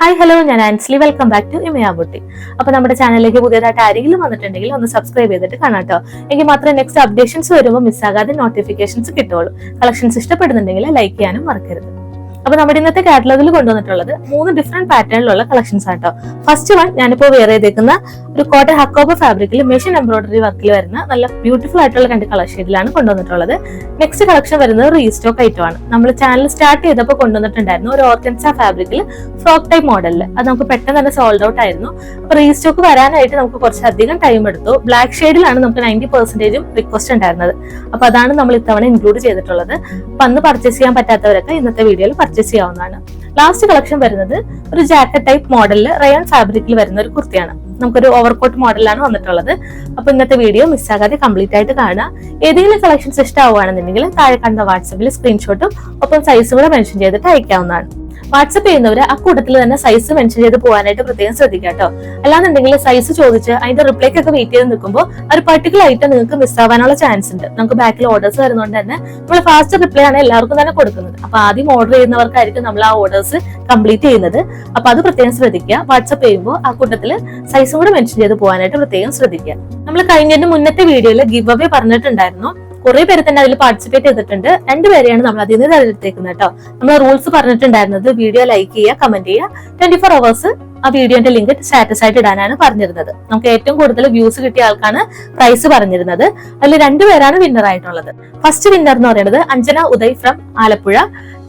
Hi hello ഞാൻ ആൻസ്ലി. Welcome back to ഇമയാബുട്ടി അപ്പോൾ അപ്പൊ നമ്മുടെ ചാനലിലേക്ക് പുതിയതായിട്ട് ആരെങ്കിലും വന്നിട്ടുണ്ടെങ്കിൽ ഒന്ന് സബ്സ്ക്രൈബ് ചെയ്തിട്ട് കാണാം കേട്ടോ എങ്കിൽ മാത്രമേ നെക്സ്റ്റ് അപ്ഡേഷൻസ് വരുമ്പോൾ മിസ്സാകാതെ നോട്ടിഫിക്കേഷൻസ് കിട്ടുള്ളൂ കളക്ഷൻസ് ഇഷ്ടപ്പെടുന്നുണ്ടെങ്കിൽ ലൈക്ക് ചെയ്യാനും മറക്കരുത്. അപ്പൊ നമ്മുടെ ഇന്നത്തെ കാറ്റലോഗിൽ കൊണ്ടുവന്നിട്ടുള്ളത് മൂന്ന് ഡിഫറെന്റ് പാറ്റേണിലുള്ള കളക്ഷൻസ് ആണ് കേട്ടോ ഫസ്റ്റ് വൺ ഞാനിപ്പോ വെയർ ചെയ്തേക്കുന്ന ഒരു കോട്ടൺ ഹക്കോബ ഫാബ്രിക്കിൽ മെഷീൻ എംബ്രോയിഡറി വർക്കിൽ വരുന്ന നല്ല ബ്യൂട്ടിഫുൾ ആയിട്ടുള്ള രണ്ട് കളർ ഷെയ്ഡിലാണ് കൊണ്ടുവന്നിട്ടുള്ളത്. നെക്സ്റ്റ് കളക്ഷൻ വരുന്നത് റീസ്റ്റോക്ക് ഐറ്റം ആണ്. നമ്മൾ ചാനൽ സ്റ്റാർട്ട് ചെയ്തപ്പോൾ കൊണ്ടുവന്നിട്ടുണ്ടായിരുന്നു ഒരു ഓർഗൻസ ഫാബ്രിക്കിൽ ഫ്രോക്ക് ടൈപ്പ് മോഡലിൽ അത് നമുക്ക് പെട്ടെന്ന് തന്നെ സോൾഡ് ഔട്ട് ആയിരുന്നു. അപ്പൊ റീസ്റ്റോക്ക് വരാനായിട്ട് നമുക്ക് കുറച്ചധികം ടൈം എടുത്തു. ബ്ലാക്ക് ഷെയ്ഡിലാണ് നമുക്ക് നയന്റി പെർസെന്റേജും റിക്വസ്റ്റ് ഉണ്ടായിരുന്നത്. അപ്പൊ അതാണ് നമ്മൾ ഇത്തവണ ഇൻക്ലൂഡ് ചെയ്തിട്ടുള്ളത്. അപ്പൊ അന്ന് പർച്ചേസ് ചെയ്യാൻ പറ്റാത്തവരൊക്കെ ഇന്നത്തെ വീഡിയോയിൽ പർച്ചേസ് ചെയ്യാവുന്നതാണ് ലാസ്റ്റ് കളക്ഷൻ വരുന്നത് ഒരു ജാക്കറ്റ് ടൈപ്പ് മോഡലിൽ റയൺ ഫാബ്രിക്കിൽ വരുന്ന ഒരു കുർത്തിയാണ്. നമുക്കൊരു ഓവർകോട്ട് മോഡലാണ് വന്നിട്ടുള്ളത്. അപ്പൊ ഇന്നത്തെ വീഡിയോ മിസ്സാകാതെ കംപ്ലീറ്റ് ആയിട്ട് കാണുക. ഏതെങ്കിലും കളക്ഷൻസ് ഇഷ്ടമാവുകയാണെന്നുണ്ടെങ്കിൽ താഴെ കണ്ട വാട്സപ്പിൽ സ്ക്രീൻഷോട്ടും ഒപ്പം സൈസും കൂടെ മെൻഷൻ ചെയ്തിട്ട് അയക്കാവുന്നതാണ്. വാട്സപ്പ് ചെയ്യുന്നവർ ആ കൂട്ടത്തിൽ തന്നെ സൈസ് മെൻഷൻ ചെയ്ത് പോകാനായിട്ട് പ്രത്യേകം ശ്രദ്ധിക്കുക കേട്ടോ അല്ലാന്നുണ്ടെങ്കിൽ സൈസ് ചോദിച്ച് അതിന്റെ റിപ്ലൈക്ക് ഒക്കെ വെയിറ്റ് ചെയ്ത് നിൽക്കുമ്പോൾ ഒരു പർട്ടിക്കുലർ ഐറ്റം നിങ്ങൾക്ക് മിസ് ആവാനുള്ള ചാൻസ് ഉണ്ട്. നമുക്ക് ബാക്കിൽ ഓർഡേഴ്സ് വരുന്നതുകൊണ്ട് തന്നെ നമ്മൾ ഫാസ്റ്റ് റിപ്ലൈ ആണ് എല്ലാവർക്കും തന്നെ കൊടുക്കുന്നത്. അപ്പൊ ആദ്യം ഓർഡർ ചെയ്യുന്നവർക്കായിരിക്കും നമ്മൾ ആ ഓർഡേഴ്സ് കംപ്ലീറ്റ് ചെയ്യുന്നത്. അപ്പൊ അത് പ്രത്യേകം ശ്രദ്ധിക്കുക. വാട്സപ്പ് ചെയ്യുമ്പോൾ ആ കൂട്ടത്തിൽ സൈസും കൂടെ മെൻഷൻ ചെയ്ത് പോകാനായിട്ട് പ്രത്യേകം ശ്രദ്ധിക്കുക. നമ്മൾ കഴിഞ്ഞതിന്റെ മുന്നത്തെ വീഡിയോയിൽ ഗിവ് അവേ പറഞ്ഞിട്ടുണ്ടായിരുന്നു. കുറെ പേര് തന്നെ അതിൽ പാർട്ടിസിപ്പേറ്റ് ചെയ്തിട്ടുണ്ട്. രണ്ടുപേരെയാണ് നമ്മൾ അതിൽ നിന്ന് തിരഞ്ഞെടുത്തേക്കുന്നത് കേട്ടോ. നമ്മൾ റൂൾസ് പറഞ്ഞിട്ടുണ്ടായിരുന്നത് വീഡിയോ ലൈക്ക് ചെയ്യുക കമന്റ് ചെയ്യുക ട്വന്റി ഫോർ അവേഴ്സ് ആ വീഡിയോന്റെ ലിങ്ക് സ്റ്റാറ്റസ് ആയിട്ട് ഇടാനാണ് പറഞ്ഞിരുന്നത്. നമുക്ക് ഏറ്റവും കൂടുതൽ വ്യൂസ് കിട്ടിയ ആൾക്കാണ് പ്രൈസ് പറഞ്ഞിരുന്നത്. അതിൽ രണ്ടുപേരാണ് വിന്നർ ആയിട്ടുള്ളത്. ഫസ്റ്റ് വിന്നർ എന്ന് പറയുന്നത് Anjana Uday from Alappuzha.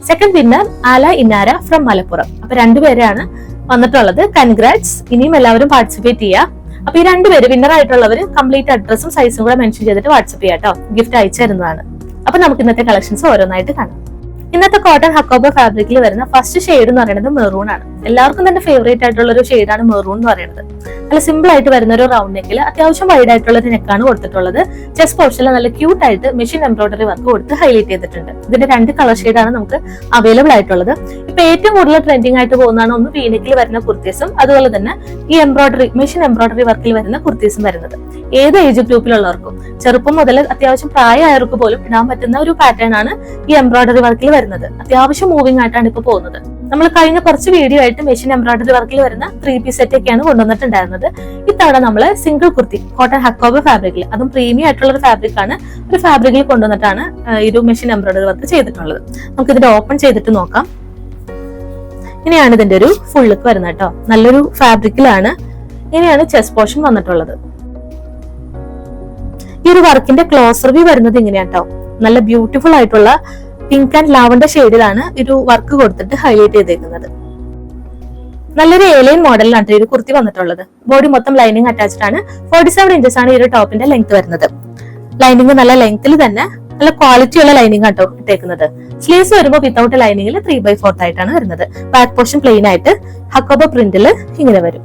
Second winner ആല ഇന്നാര ഫ്രം മലപ്പുറം. അപ്പൊ രണ്ടുപേരെയാണ് വന്നിട്ടുള്ളത്. കൺഗ്രാറ്റ്സ് ഇനിയും എല്ലാവരും പാർട്ടിസിപ്പേറ്റ് ചെയ്യുക. അപ്പൊ ഈ രണ്ടുപേര് വിന്നർ ആയിട്ടുള്ളവർ കംപ്ലീറ്റ് അഡ്രസ്സും സൈസും കൂടെ മെൻഷൻ ചെയ്തിട്ട് വാട്സപ്പ് ചെയ്യാം കേട്ടോ ഗിഫ്റ്റ് അയച്ചു തരുന്നതാണ്. അപ്പൊ നമുക്ക് ഇന്നത്തെ കളക്ഷൻസ് ഓരോന്നായിട്ട് കാണാം. ഇന്നത്തെ കോട്ടൺ ഹക്കോബ ഫാബ്രിക്കിൽ വരുന്ന ഫസ്റ്റ് ഷെയ്ഡ് എന്ന് പറയുന്നത് മെറൂൺ ആണ്. എല്ലാവർക്കും തന്നെ ഫേവറേറ്റ് ആയിട്ടുള്ള ഒരു ഷെയ്ഡാണ് മെറൂൺ എന്ന് പറയുന്നത്. നല്ല സിമ്പിൾ ആയിട്ട് വരുന്ന ഒരു റൗണ്ട് നെക്കിൽ അത്യാവശ്യം വൈഡ് ആയിട്ടുള്ള ഒരു നെക്കാണ് കൊടുത്തിട്ടുള്ളത്. ചെസ്റ്റ് പോർഷനിൽ നല്ല ക്യൂട്ട് ആയിട്ട് മെഷീൻ എംബ്രോയിഡറി വർക്ക് കൊടുത്ത് ഹൈലൈറ്റ് ചെയ്തിട്ടുണ്ട്. ഇതിന്റെ രണ്ട് കളർ ഷെയ്ഡാണ് നമുക്ക് അവൈലബിൾ ആയിട്ടുള്ളത്. ഇപ്പൊ ഏറ്റവും കൂടുതൽ ട്രെൻഡിങ് ആയിട്ട് പോകുന്നതാണ് ഒന്ന് വീനെക്കിൽ വരുന്ന കുർത്തീസും അതുപോലെ തന്നെ ഈ എംബ്രോയിഡറി മെഷീൻ എംബ്രോയിഡറി വർക്കിൽ വരുന്ന കുർത്തീസും വരുന്നത്. ഏത് ഏജ് ഗ്രൂപ്പിലുള്ളവർക്കും ചെറുപ്പം മുതൽ അത്യാവശ്യം പ്രായമായവർക്ക് പോലും ഇടാൻ പറ്റുന്ന ഒരു പാറ്റേൺ ആണ് ഈ എംബ്രോയിഡറി വർക്കിൽ വരുന്നത്. അത്യാവശ്യം മൂവിംഗ് ആയിട്ടാണ് ഇപ്പൊ പോകുന്നത്. നമ്മൾ കഴിഞ്ഞ കുറച്ച് വീഡിയോ ആയിട്ട് മെഷീൻ എംബ്രോയിഡറി വർക്കിൽ വരുന്ന ത്രീ പീസ് സെറ്റ് ഒക്കെയാണ് കൊണ്ടുവന്നിട്ടുണ്ടായിരുന്നത്. ഇത്തവണ നമ്മൾ സിംഗിൾ കുർത്തി കോട്ടൺ ഹക്കോബ് ഫാബ്രിക്കിൽ അതും പ്രീമിയം ആയിട്ടുള്ള ഒരു ഫാബ്രിക് ആണ് ഒരു ഫാബ്രിക്കിൽ കൊണ്ടുവന്നിട്ടാണ് ഇരു മെഷീൻ എംബ്രോയിഡറി വർക്ക് ചെയ്തിട്ടുള്ളത്. നമുക്ക് ഇതിന്റെ ഓപ്പൺ ചെയ്തിട്ട് നോക്കാം. ഇനിയാണ് ഇതിന്റെ ഒരു ഫുൾ ലുക്ക് വരുന്നത് കേട്ടോ. നല്ലൊരു ഫാബ്രിക്കിലാണ് ഇനിയാണ് ചെസ് പോർഷൻ വന്നിട്ടുള്ളത്. ഈ ഒരു വർക്കിന്റെ ക്ലോസർ വ്യൂ വരുന്നത് ഇങ്ങനെയാട്ടോ നല്ല ബ്യൂട്ടിഫുൾ ആയിട്ടുള്ള പിങ്ക് ആൻഡ് ലാവണ്ടർ ഷെയ്ഡിലാണ് ഒരു വർക്ക് കൊടുത്തിട്ട് ഹൈലൈറ്റ് ചെയ്തേക്കുന്നത്. നല്ലൊരു ഏലൈൻ മോഡലിലാണ് ഈ ഒരു കുർത്തി വന്നിട്ടുള്ളത്. ബോഡി മൊത്തം ലൈനിങ് അറ്റാച്ച്ഡ് ആണ്. ഫോർട്ടി സെവൻ ഇഞ്ചസ് ആണ് ഈ ഒരു ടോപ്പിന്റെ ലെങ്ത് വരുന്നത്. ലൈനിങ് നല്ല ലെങ്ത്തിൽ തന്നെ നല്ല ക്വാളിറ്റി ഉള്ള ലൈനിങ് ആട്ടോ ഇട്ടേക്കുന്നത്. സ്ലീവ്സ് വരുമ്പോൾ വിത്തൗട്ട് ലൈനിങ്ങിൽ ത്രീ ബൈ ഫോർത്ത് ആയിട്ടാണ് വരുന്നത്. ബാക്ക് പോർഷൻ പ്ലെയിൻ ആയിട്ട് ഹക്കോബ പ്രിന്റിൽ ഇങ്ങനെ വരും.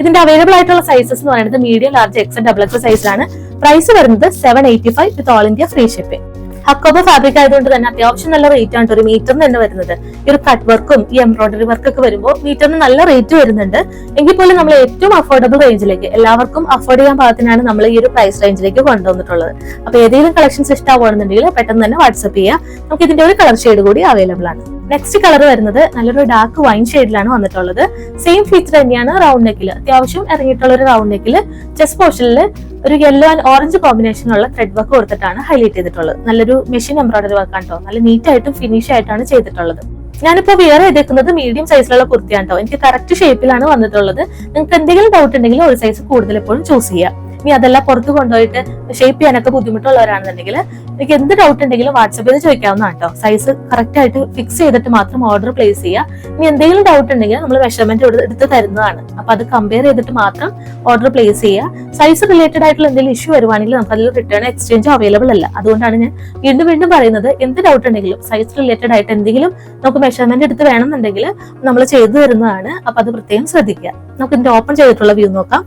ഇതിന്റെ അവൈലബിൾ ആയിട്ടുള്ള സൈസസ് എന്ന് പറയുന്നത് medium large X double X സൈസിലാണ് പ്രൈസ് വരുന്നത് seven eighty five with all India free shipping Hakoba fabric ആയതുകൊണ്ട് തന്നെ അത്യാവശ്യം നല്ല റേറ്റ് ആണ് ഒരു മീറ്ററിന് തന്നെ വരുന്നത്. ഈ ഒരു കട്ട് വർക്കും ഈ എംബ്രോയിഡറി വർക്ക് ഒക്കെ വരുമ്പോൾ മീറ്ററിന് നല്ല റേറ്റ് വരുന്നുണ്ട്. എങ്കിൽ പോലും നമ്മൾ ഏറ്റവും അഫോർഡബിൾ റേഞ്ചിലേക്ക് എല്ലാവർക്കും അഫോർഡ് ചെയ്യാൻ പാകത്തിനാണ് നമ്മൾ ഈ ഒരു പ്രൈസ് റേഞ്ചിലേക്ക് കൊണ്ടുവന്നിട്ടുള്ളത്. അപ്പൊ ഏതെങ്കിലും കളക്ഷൻസ് ഇഷ്ടമാവുകയാണെന്നുണ്ടെങ്കിൽ പെട്ടെന്ന് തന്നെ വാട്സപ്പ് ചെയ്യാം. നമുക്ക് ഇതിന്റെ ഒരു കളർ ഷെയ്ഡ് കൂടി അവൈലബിൾ ആണ്. നെക്സ്റ്റ് കളർ വരുന്നത് നല്ലൊരു ഡാർക്ക് വൈൻ ഷെയ്ഡിലാണ് വന്നിട്ടുള്ളത്. സെയിം ഫീച്ചർ തന്നെയാണ് റൗണ്ട് നെക്കിൽ അത്യാവശ്യം ഇറങ്ങിയിട്ടുള്ള ഒരു റൗണ്ട് നെക്കിൽ ചെസ്റ്റ് പോർഷനിൽ ഒരു യെല്ലോ ആൻഡ് ഓറഞ്ച് കോമ്പിനേഷനുള്ള ത്രെഡ് വർക്ക് കൊടുത്തിട്ടാണ് ഹൈലൈറ്റ് ചെയ്തിട്ടുള്ളത്. നല്ലൊരു മെഷീൻ എംബ്രോയിഡറി വർക്ക് ആണ് കേട്ടോ നല്ല നീറ്റ് ആയിട്ടും ഫിനിഷ് ആയിട്ടാണ് ചെയ്തിട്ടുള്ളത്. ഞാനിപ്പോ വേറെ ചെയ്തേക്കുന്നത് മീഡിയം സൈസിലുള്ള കുർത്തിയാണ് കേട്ടോ എനിക്ക് കറക്റ്റ് ഷേപ്പിലാണ് വന്നിട്ടുള്ളത്. നിങ്ങൾക്ക് എന്തെങ്കിലും ഡൗട്ട് ഉണ്ടെങ്കിൽ ഒരു സൈസ് കൂടുതൽ എപ്പോഴും ചൂസ് ചെയ്യാം. ഇനി അതെല്ലാം പുറത്ത് കൊണ്ടുപോയിട്ട് ഷേപ്പ് ചെയ്യാനൊക്കെ ബുദ്ധിമുട്ടുള്ളവരാണെന്നുണ്ടെങ്കിൽ എനിക്ക് എന്ത് ഡൗട്ട് ഉണ്ടെങ്കിലും വാട്സപ്പ് ചെയ്ത് ചോദിക്കാവുന്നതാണ് കേട്ടോ സൈസ് കറക്റ്റ് ആയിട്ട് ഫിക്സ് ചെയ്തിട്ട് മാത്രം ഓർഡർ പ്ലേസ് ചെയ്യുക. ഇനി എന്തെങ്കിലും ഡൗട്ട് ഉണ്ടെങ്കിൽ നമ്മൾ മെഷർമെന്റ് എടുത്ത് തരുന്നതാണ്. അപ്പൊ അത് കമ്പയർ ചെയ്തിട്ട് മാത്രം ഓർഡർ പ്ലേസ് ചെയ്യുക. സൈസ് റിലേറ്റഡ് ആയിട്ടുള്ള എന്തെങ്കിലും ഇഷ്യൂ വരുവാണെങ്കിൽ നമുക്ക് അതിൽ റിട്ടേൺ എക്സ്ചേഞ്ച് അവൈലബിൾ അല്ല. അതുകൊണ്ടാണ് ഞാൻ വീണ്ടും വീണ്ടും പറയുന്നത് എന്ത് ഡൗട്ട് ഉണ്ടെങ്കിലും സൈസ് റിലേറ്റഡ് ആയിട്ട് എന്തെങ്കിലും നമുക്ക് മെഷർമെന്റ് എടുത്ത് വേണമെന്നുണ്ടെങ്കിൽ നമ്മൾ ചെയ്തു തരുന്നതാണ്. അപ്പൊ അത് പ്രത്യേകം ശ്രദ്ധിക്കുക. നമുക്ക് ഇതിന്റെ ഓപ്പൺ ചെയ്തിട്ടുള്ള വ്യൂ നോക്കാം.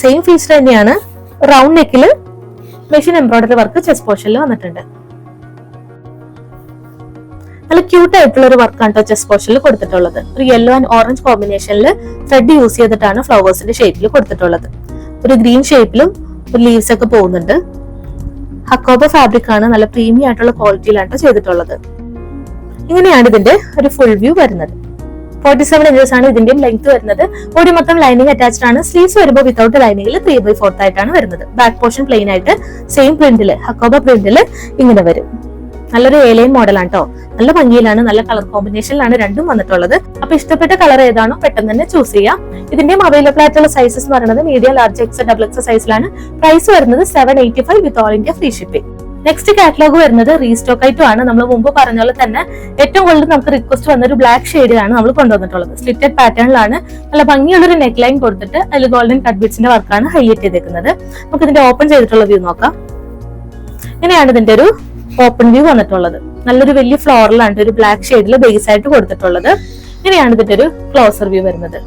സെയിം ഫീച്ചർ തന്നെയാണ് റൗണ്ട് നെക്കിൽ മെഷീൻ എംബ്രോയിഡറി വർക്ക് ചെസ് പോർഷനിൽ വന്നിട്ടുണ്ട്. നല്ല ക്യൂട്ട് ആയിട്ടുള്ള ഒരു വർക്കാണ് കേട്ടോ ചെസ് പോർഷനിൽ കൊടുത്തിട്ടുള്ളത്. ഒരു യെല്ലോ ആൻഡ് ഓറഞ്ച് കോമ്പിനേഷനിൽ ത്രെഡ് യൂസ് ചെയ്തിട്ടാണ് ഫ്ലവേഴ്സിന്റെ ഷേപ്പിൽ കൊടുത്തിട്ടുള്ളത്. ഒരു ഗ്രീൻ ഷേപ്പിലും ഒരു ലീവ്സ് ഒക്കെ പോകുന്നുണ്ട്. ഹക്കോബ ഫാബ്രിക് ആണ് നല്ല പ്രീമിയം ആയിട്ടുള്ള ക്വാളിറ്റിയിലാണ് ട്ടോ ചെയ്തിട്ടുള്ളത്. ഇങ്ങനെയാണ് ഇതിന്റെ ഒരു ഫുൾ വ്യൂ വരുന്നത്. ഫോർട്ടി സെവൻ ഇഞ്ചസ് ആണ് ഇതിന്റെയും ലെങ്ത് വരുന്നത്. ബോഡി മൊത്തം ലൈനിങ് അറ്റാച്ച്ഡ് ആണ്. സ്ലീവ്സ് വരുമ്പോൾ വിതൗട്ട് ലൈനിങ്ങിൽ ത്രീ ബൈ ഫോർത്ത് ആയിട്ടാണ് വരുന്നത്. ബാക്ക് പോർഷൻ പ്ലെയിൻ ആയിട്ട് സെയിം പ്രിന്റിൽ ഹക്കോബ പ്രിന്റിൽ ഇങ്ങനെ വരും. നല്ലൊരു ഏലൈൻ മോഡലാണ് കേട്ടോ നല്ല ഭംഗിയിലാണ് നല്ല കളർ കോമ്പിനേഷനിലാണ് രണ്ടും വന്നിട്ടുള്ളത്. അപ്പൊ ഇഷ്ടപ്പെട്ട കളർ ഏതാണോ പെട്ടെന്ന് തന്നെ ചൂസ് ചെയ്യാം. ഇതിന്റെയും അവൈലബിൾ ആയിട്ടുള്ള സൈസസ് എന്ന് പറയുന്നത് medium large X double X സൈസിലാണ് പ്രൈസ് വരുന്നത് seven eighty five with all India free shipping next catalogue വരുന്നത് റീസ്റ്റോക്ക് ആയിട്ടും ആണ്. നമ്മൾ മുമ്പ് പറഞ്ഞ പോലെ തന്നെ ഏറ്റവും കൂടുതൽ നമുക്ക് റിക്വസ്റ്റ് വന്ന ഒരു ബ്ലാക്ക് ഷെയ്ഡിലാണ് നമ്മൾ കൊണ്ടുവന്നിട്ടുള്ളത്. സ്ലിറ്റഡ് പാറ്റേണിലാണ് നല്ല ഭംഗിയുള്ള ഒരു നെക്ക് ലൈൻ കൊടുത്തിട്ട് അതിൽ ഗോൾഡൻ കട്ട് വർക്കാണ് ഹൈലൈറ്റ് ചെയ്തേക്കുന്നത്. നമുക്ക് ഇതിന്റെ ഓപ്പൺ ചെയ്തിട്ടുള്ള വ്യൂ നോക്കാം. ഇങ്ങനെയാണ് ഇതിന്റെ ഒരു ഓപ്പൺ വ്യൂ വന്നിട്ടുള്ളത്. നല്ലൊരു വലിയ ഫ്ലോറിലാണ് ഒരു ബ്ലാക്ക് ഷെയ്ഡിൽ ബേസ് ആയിട്ട് കൊടുത്തിട്ടുള്ളത്. ഇങ്ങനെയാണ് ഇതിന്റെ ഒരു ക്ലോസർ വ്യൂ വരുന്നത്.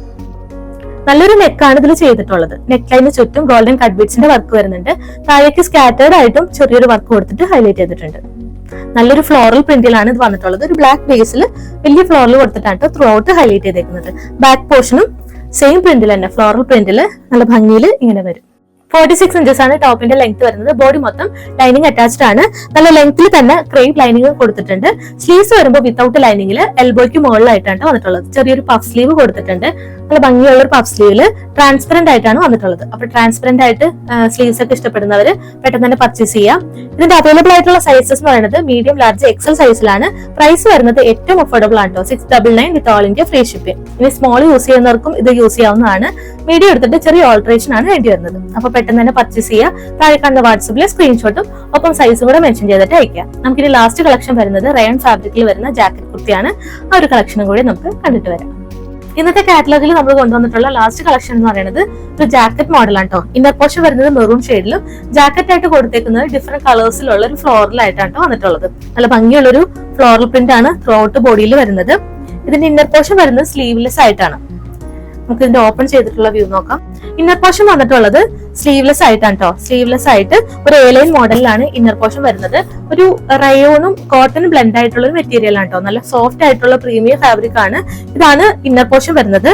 നല്ലൊരു നെക്കാണ് ഇതിൽ ചെയ്തിട്ടുള്ളത്. നെക്ക് ലൈന് ചുറ്റും ഗോൾഡൻ കട്ട് ബീഡ്സിന്റെ വർക്ക് വരുന്നുണ്ട്. താഴേക്ക് സ്കാറ്റേർഡ് ആയിട്ടും ചെറിയൊരു വർക്ക് കൊടുത്തിട്ട് ഹൈലൈറ്റ് ചെയ്തിട്ടുണ്ട്. നല്ലൊരു ഫ്ലോറൽ പ്രിന്റിലാണ് ഇത് വന്നിട്ടുള്ളത്. ഒരു ബ്ലാക്ക് ബേസിൽ വലിയ ഫ്ലോറൽ കൊടുത്തിട്ടാണ് ത്രൂ ഔട്ട് ഹൈലൈറ്റ് ചെയ്തേക്കുന്നത്. ബാക്ക് പോർഷനും സെയിം പ്രിന്റിൽ തന്നെ ഫ്ലോറൽ പ്രിന്റിൽ നല്ല ഭംഗിയിൽ ഇങ്ങനെ വരും. ഫോർട്ടി സിക്സ് ഇഞ്ചസ് ആണ് ടോപ്പിന്റെ ലെങ്ത് വരുന്നത്. ബോഡി മൊത്തം ലൈനിങ് അറ്റാച്ച്ഡ് ആണ്. നല്ല ലെങ്ത്തിൽ തന്നെ ക്രേപ്പ് ലൈനിങ് കൊടുത്തിട്ടുണ്ട്. സ്ലീവ്സ് വരുമ്പോൾ വിത്തൗട്ട് ലൈനിങ്ങിൽ എൽബോയ്ക്ക് മുകളിലായിട്ടാണ് വന്നിട്ടുള്ളത്. ചെറിയൊരു പഫ് സ്ലീവ് കൊടുത്തിട്ടുണ്ട്. നല്ല ഭംഗിയുള്ള ഒരു പഫ് സ്ലീവിൽ ട്രാൻസ്പെറന്റ് ആയിട്ടാണ് വന്നിട്ടുള്ളത്. അപ്പൊ ട്രാൻസ്പെറന്റ് ആയിട്ട് സ്ലീവ്സ് ഒക്കെ ഇഷ്ടപ്പെടുന്നവർ പെട്ടെന്ന് തന്നെ പർച്ചേസ് ചെയ്യാം. ഇതിന്റെ അവൈലബിൾ ആയിട്ടുള്ള സൈസസ് എന്ന് പറയുന്നത് മീഡിയം ലാർജ് എക്സൽ സൈസിലാണ് പ്രൈസ് വരുന്നത് ഏറ്റവും അഫോർഡബിൾ ആണ് കേട്ടോ six double nine with all India free shipping ഇനി സ്മോൾ യൂസ് ചെയ്യുന്നവർക്കും ഇത് യൂസ് ചെയ്യാവുന്നതാണ്. മീഡിയം എടുത്തിട്ട് ചെറിയ ഓൾട്രേഷൻ ആണ് വേണ്ടി വരുന്നത്. അപ്പൊ പെട്ടെന്ന് തന്നെ പർച്ചേസ് ചെയ്യുക താഴെ കണ്ട വാട്സപ്പിലെ സ്ക്രീൻഷോട്ടും ഒപ്പം സൈസും കൂടെ മെൻഷൻ ചെയ്തിട്ട് അയക്കാം നമുക്കിനി ലാസ്റ്റ് കളക്ഷൻ വരുന്നത് റയൺ ഫാബ്രിക്കിൽ വരുന്ന ജാക്കറ്റ് കുർത്തിയാണ്. ആ ഒരു കളക്ഷനും കൂടി നമുക്ക് കണ്ടിട്ട് വരാം. ഇന്നത്തെ കാറ്റലോഗിൽ നമ്മൾ കൊണ്ടുവന്നിട്ടുള്ള ലാസ്റ്റ് കളക്ഷൻ എന്ന് പറയുന്നത് ഒരു ജാക്കറ്റ് മോഡലാണ് കേട്ടോ ഇന്നർ പോർഷൻ വരുന്നത് മെറൂൺ ഷെയ്ഡിലും ജാക്കറ്റ് ആയിട്ട് കൊടുത്തേക്കുന്നത് ഡിഫറെന്റ് കളേഴ്സിലുള്ള ഒരു ഫ്ലോറലായിട്ടാണ് വന്നിട്ടുള്ളത്. നല്ല ഭംഗിയുള്ള ഒരു ഫ്ലോറൽ പ്രിന്റ് ആണ് ത്രൂ ഔട്ട് ബോഡിയിൽ വരുന്നത്. ഇതിന്റെ ഇന്നർ പോർഷൻ വരുന്നത് സ്ലീവ്ലെസ് ആയിട്ടാണ്. നമുക്ക് ഇതിന്റെ ഓപ്പൺ ചെയ്തിട്ടുള്ള വ്യൂ നോക്കാം. ഇന്നർ പോർഷൻ വന്നിട്ടുള്ളത് സ്ലീവ്ലെസ് ആയിട്ടാണ് കേട്ടോ സ്ലീവ്ലെസ് ആയിട്ട് ഒരു എലൈൻ മോഡലിലാണ് ഇന്നർ പോർഷൻ വരുന്നത്. ഒരു റയോണും കോട്ടനും ബ്ലെൻഡ് ആയിട്ടുള്ള ഒരു മെറ്റീരിയൽ ആണ് കേട്ടോ നല്ല സോഫ്റ്റ് ആയിട്ടുള്ള പ്രീമിയം ഫാബ്രിക് ആണ്. ഇതാണ് ഇന്നർ പോർഷൻ വരുന്നത്.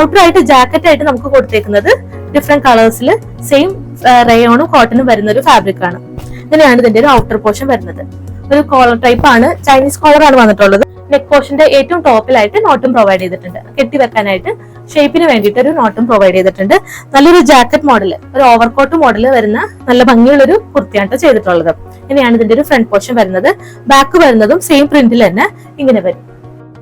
ഔട്ടർ ആയിട്ട് ജാക്കറ്റ് ആയിട്ട് നമുക്ക് കൊടുത്തേക്കുന്നത് ഡിഫറെന്റ് കളേഴ്സിൽ സെയിം റയോണും കോട്ടനും വരുന്ന ഒരു ഫാബ്രിക് ആണ്. ഇങ്ങനെയാണ് ഇതിന്റെ ഒരു ഔട്ടർ പോർഷൻ വരുന്നത്. ഒരു കോളർ ടൈപ്പ് ആണ്. ചൈനീസ് കോളർ ആണ് വന്നിട്ടുള്ളത്. നെക്ക് പോർഷന്റെ ഏറ്റവും ടോപ്പിലായിട്ട് നോട്ടും പ്രൊവൈഡ് ചെയ്തിട്ടുണ്ട്. കെട്ടി വെക്കാനായിട്ട് ഷേപ്പിന് വേണ്ടിയിട്ട് ഒരു നോട്ടും പ്രൊവൈഡ് ചെയ്തിട്ടുണ്ട്. നല്ലൊരു ജാക്കറ്റ് മോഡൽ ഒരു ഓവർകോട്ട് മോഡൽ വരുന്ന നല്ല ഭംഗിയുള്ള ഒരു കുർത്തിയാണ് ചെയ്തിട്ടുള്ളത്. ഇങ്ങനെയാണ് ഇതിന്റെ ഒരു ഫ്രണ്ട് പോർഷൻ വരുന്നത്. ബാക്ക് വരുന്നതും സെയിം പ്രിന്റിൽ തന്നെ ഇങ്ങനെ വരും.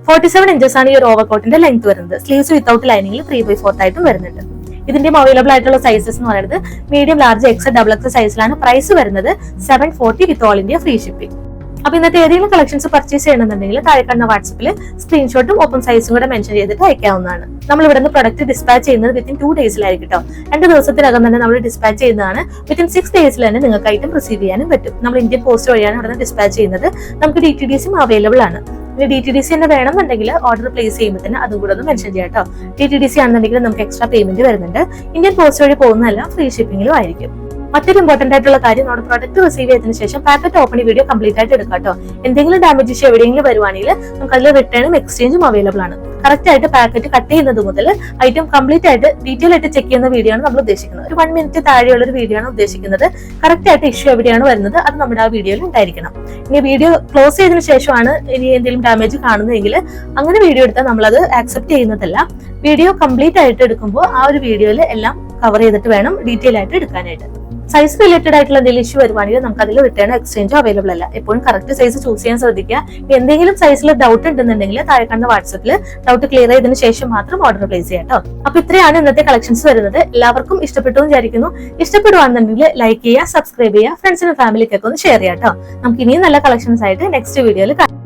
ഫോർട്ടി സെവൻ ഇഞ്ചസ് ആണ് ഈ ഒരു ഓവർകോട്ടിന്റെ ലെങ്ത് വരുന്നത്. സ്ലീവ്സ് വിത്തൗട്ട് ലൈനിങ്ങിൽ ത്രീ ബൈ ഫോർത്ത് ആയിട്ടും വരുന്നുണ്ട്. ഇതിന്റെയും അവൈലബിൾ ആയിട്ടുള്ള സൈസസ് എന്ന് പറയുന്നത് medium large X double X സൈസിലാണ് പ്രൈസ് വരുന്നത് seven forty with all India free shipping അപ്പൊ ഇന്നത്തെ ഏതെങ്കിലും കളക്ഷൻസ് പർച്ചേസ് ചെയ്യണമെന്നുണ്ടെങ്കിൽ താഴെ കാണുന്ന വാട്സപ്പിൽ സ്ക്രീൻഷോട്ടും ഓപ്പൺ സൈസും കൂടെ മെൻഷൻ ചെയ്തിട്ട് അയക്കാവുന്നതാണ്. നമ്മൾ ഇവിടുന്ന് പ്രൊഡക്റ്റ് ഡിസ്പാച്ച് ചെയ്യുന്നത് വിത്തിൻ ടു ഡേയ്സിലായിരിക്കും കേട്ടോ. രണ്ട് ദിവസത്തിനകം തന്നെ നമ്മൾ ഡിസ്പാച്ച് ചെയ്യുന്നതാണ്. വിത്തിൻ സിക്സ് ഡേയ്സിൽ തന്നെ നിങ്ങൾക്ക് ഐറ്റം റിസീവ് ചെയ്യാനും പറ്റും. നമ്മൾ ഇന്ത്യൻ പോസ്റ്റ് വഴിയാണ് ഇവിടുന്ന് ഡിസ്പാച്ച് ചെയ്യുന്നത്. നമുക്ക് ഡി ടി ഡി സിയും അവൈലബിൾ ആണ്. ഇനി ഡി ടി ഡി സി തന്നെ വേണമെന്നുണ്ടെങ്കിൽ ഓർഡർ പ്ലേസ് ചെയ്യുമ്പോൾ തന്നെ അതും കൂടെ ഒന്ന് മെൻഷൻ ചെയ്യാം കേട്ടോ. ഡി ടി ഡി സി ആണെന്നുണ്ടെങ്കിൽ നമുക്ക് എക്സ്ട്രാ പേയ്മെന്റ് വരുന്നുണ്ട്. ഇന്ത്യൻ പോസ്റ്റ് വഴി പോകുന്നതെല്ലാം ഫ്രീ ഷിപ്പിംഗിലും ആയിരിക്കും. മറ്റൊരു ഇമ്പോർട്ടന്റ് ആയിട്ടുള്ള കാര്യം നമ്മുടെ പ്രോഡക്റ്റ് റിസീവ് ചെയ്തതിനു ശേഷം പാക്കറ്റ് ഓപ്പൺ വീഡിയോ കംപ്ലീറ്റ് ആയിട്ട് എടുക്കാം കേട്ടോ. എന്തെങ്കിലും ഡാമേജ് ഇഷ്യൂ എവിടെയെങ്കിലും വരുവാണെങ്കിൽ നമുക്ക് അതിൽ റിട്ടേണും എക്സ്ചേഞ്ചും അവൈലബിൾ ആണ്. കറക്റ്റ് ആയിട്ട് പാക്കറ്റ് കട്ട് ചെയ്യുന്നത് മുതൽ ഐറ്റം കംപ്ലീറ്റ് ആയിട്ട് ഡീറ്റെയിൽ ആയിട്ട് ചെക്ക് ചെയ്യുന്ന വീഡിയോ ആണ് നമ്മൾ ഉദ്ദേശിക്കുന്നത്. ഒരു വൺ മിനിറ്റ് താഴെയുള്ള ഒരു വീഡിയോ ആണ് ഉദ്ദേശിക്കുന്നത്. കറക്റ്റ് ആയിട്ട് ഇഷ്യൂ എവിടെയാണ് വരുന്നത് അത് നമ്മുടെ ആ വീഡിയോയിൽ ഉണ്ടായിരിക്കണം. ഇനി വീഡിയോ ക്ലോസ് ചെയ്തതിനു ശേഷമാണ് ഇനി എന്തെങ്കിലും ഡാമേജ് കാണുന്നതെങ്കിൽ അങ്ങനെ വീഡിയോ എടുത്താൽ നമ്മളത് ആക്സെപ്റ്റ് ചെയ്യുന്നതല്ല. വീഡിയോ കംപ്ലീറ്റ് ആയിട്ട് എടുക്കുമ്പോൾ ആ ഒരു വീഡിയോയിൽ എല്ലാം കവർ ചെയ്തിട്ട് വേണം ഡീറ്റെയിൽ ആയിട്ട് എടുക്കാനായിട്ട്. സൈസ് റിലേറ്റഡ് ആയിട്ടുള്ള എന്തെങ്കിലും ഇഷ്യൂ വരുവാണെങ്കിൽ നമുക്ക് അതിൽ റിട്ടേൺ എക്സ്ചേഞ്ചോ അവൈലബിൾ അല്ല. എപ്പോഴും കറക്റ്റ് സൈസ് ചൂസ് ചെയ്യാൻ ശ്രദ്ധിക്കുക. എന്തെങ്കിലും സൈസിൽ ഡൗട്ട് ഉണ്ടെന്നുണ്ടെങ്കിൽ താഴെ കാണുന്ന വാട്സപ്പിൽ ഡൗട്ട് ക്ലിയർ ചെയ്തതിനു ശേഷം മാത്രം ഓർഡർ പ്ലേസ് ചെയ്യാം കേട്ടോ അപ്പൊ ഇത്രയാണ് ഇന്നത്തെ കളക്ഷൻസ് വരുന്നത്. എല്ലാവർക്കും ഇഷ്ടപ്പെട്ടു വിചാരിക്കുന്നു. ഇഷ്ടപ്പെടുവാണെന്നുണ്ടെങ്കിൽ ലൈക്ക് ചെയ്യുക സബ്സ്ക്രൈബ് ചെയ്യുക ഫ്രണ്ട്സിനും ഫാമിലിക്കൊക്കെ ഒന്ന് ഷെയർ ചെയ്യാം കേട്ടോ നമുക്ക് ഇനിയും നല്ല കളക്ഷൻസ് ആയിട്ട് നെക്സ്റ്റ് വീഡിയോയിൽ കാണാം.